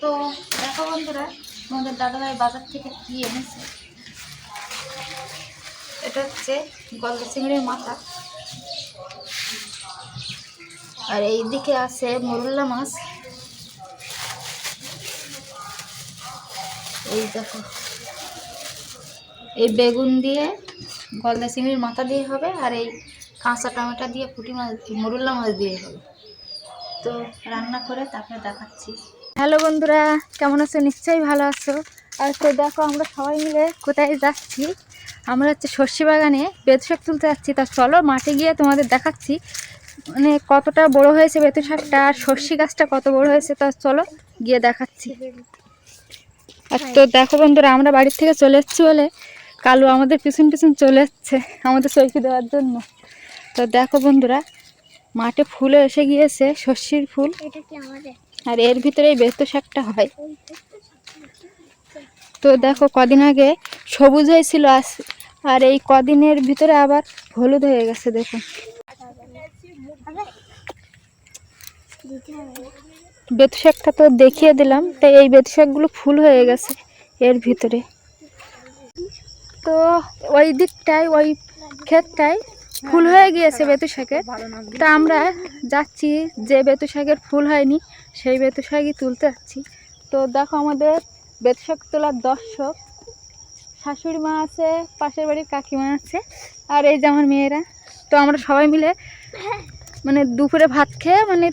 তো দেখো বন্ধুরা, আমাদের দাদাভাই বাজার থেকে কি এনেছে? এটা হচ্ছে গলদা চিংড়ির মাথা। আর এই দিকে আছে মরুল্লা মাছ। এই দেখো। এই বেগুন দিয়ে গলদা চিংড়ির মাথা দিয়ে হবে আর এই কাঁচা টমেটো দিয়ে পুঁটি মাছ, মরুল্লা মাছ দিয়ে হবে। তো রান্না করে তারপরে দেখাচ্ছি। হ্যালো বন্ধুরা, কেমন আছো? নিশ্চয়ই ভালো আছো। আর তো দেখো, আমরা সবাই মিলে কোথায় যাচ্ছি? আমরা হচ্ছে সর্ষে বাগানে বেতু শাক তুলতে যাচ্ছি। তা চলো, মাঠে গিয়ে তোমাদের দেখাচ্ছি মানে কতটা বড় হয়েছে বেতু শাকটা আর সর্ষে গাছটা কত বড় হয়েছে। তা চলো, গিয়ে দেখাচ্ছি। আর তো দেখো বন্ধুরা, আমরা বাড়ির থেকে চলে এসেছি বলে কালু আমাদের পিছন পিছন চলে এসছে আমাদের চৈকি দেওয়ার জন্য। তো দেখো বন্ধুরা, মাঠে ফুলে এসে গিয়েছে, সর্ষের ফুল। এটা কি আমাদের? আর এর ভিতরেই বেত শাকটা হয়। তো দেখো কদিন আগে সবুজ হয়েছিল আস- আর এই কদিনের ভিতরে আবার হলুদ হয়ে গেছে দেখুন বেতু শাকটা তো দেখিয়ে দিলাম, তাই এই বেতু শাকগুলো ফুল হয়ে গেছে এর ভিতরে। তো ওই দিকটায়, ওই ক্ষেতটায় ফুল হয়ে গিয়েছে বেতু শাকের। তা আমরা যাচ্ছি যে বেতু শাকের ফুল হয়নি সেই বেতু শাকই তুলতে যাচ্ছি। তো দেখো আমাদের বেতু শাক তোলার দর্শক শাশুড়ি মা আছে পাশের বাড়ির কাকিমা আছে আর এই যে আমার মেয়েরা। তো আমরা সবাই মিলে মানে দুপুরে ভাত খেয়ে মানে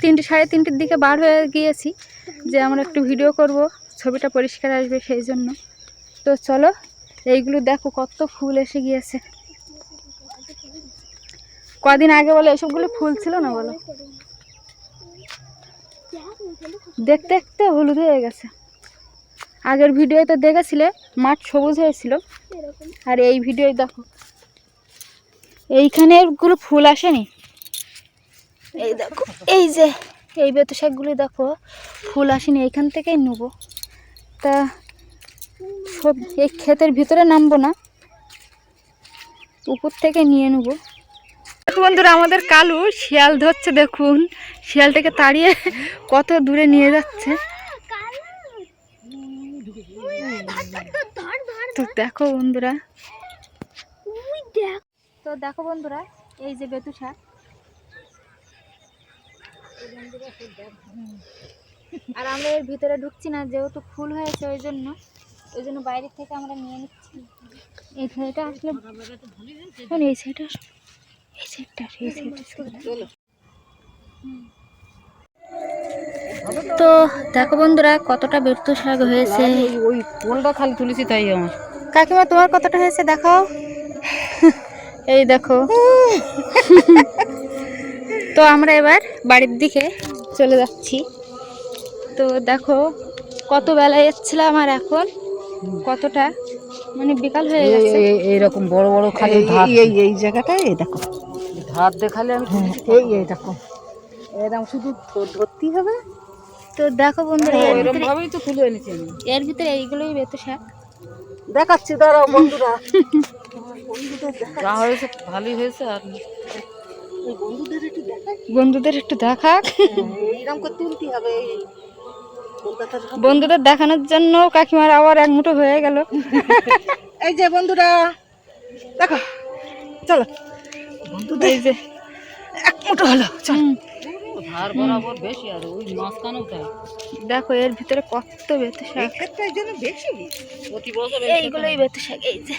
তিনটে সাড়ে তিনটের দিকে বার হয়ে গিয়েছি যে আমরা একটু ভিডিও করব ছবিটা পরিষ্কার আসবে সেই জন্য। তো চলো এইগুলো দেখো কত ফুল এসে গিয়েছে। কদিন আগে বলে এসবগুলো ফুল ছিল না বলো? দেখতে দেখতে হলুদ হয়ে গেছে। আগের ভিডিওতে দেখেছিলে, মাঠ সবুজ হয়েছিল। আর এই ভিডিও দেখো। এইখানে গুলো ফুল আসেনি। এই দেখো, এই যে, এই বেতো শাকগুলো দেখো, ফুল আসেনি, এইখান থেকেই নেব। তা সব এই ক্ষেতের ভিতরে নামবো না। উপর থেকে নিয়ে নেব। বন্ধুরা, আমাদের কালু শিয়াল ধরছে, দেখুন। শিয়ালটাকে তাড়িয়ে কত দূরে নিয়ে যাচ্ছে। তো দেখো বন্ধুরা। দেখ তো দেখো বন্ধুরা, এই যে বেতু শাক আর আমরা এর ভিতরে ঢুকছি না, যেহেতু ফুল হয়েছে ওই জন্য। ওই জন্য বাইরের থেকে আমরা নিয়ে নিচ্ছি। এই সাইডটা আসলে এই সাইডটা। এই তো দেখো বন্ধুরা কতটা বেতু শাক হয়েছে। ওই কোনটা খালি তুলেছি তাই আমার। কাকিমা তোমার কতটা হয়েছে দেখাও। এই দেখো। তো আমরা এবার বাড়ির দিকে চলে যাচ্ছি। তো দেখো কত বেলায় এসেছিলাম আর এখন কতটা মানে বিকাল হয়ে গেছে। এইরকম বড় বড় খালি এই এই জায়গাটায় এই দেখো। ধার দেখালে আমি এই এই দেখো। এরকম শুধু ধরতেই হবে? তো দেখো বন্ধুরা এর ভিতরে ভাবেই তো তুলে এনেছি আমি। এর ভিতরে এইগুলোই বেতো শাক। দেখাচ্ছি দাঁড়াও বন্ধুরা। যা হয়েছে ভালোই হয়েছে আর বন্ধুদের একটু দেখাই। বন্ধুদের একটু দেখাক। এইরকম করে তুলতে হবে এই বন্ধুদের দেখানোর জন্য কাকিমার আবার এক মুঠো হয়ে গেল। এই যে বন্ধুরা দেখো চলো। এই যে। এক মুঠো হলো চল। ধার বরাবর বেশি আর ওই মাঝখানেও দেখো এর ভিতরে কত বেতে শাক। এইগুলোই বেতে শাক এই যে।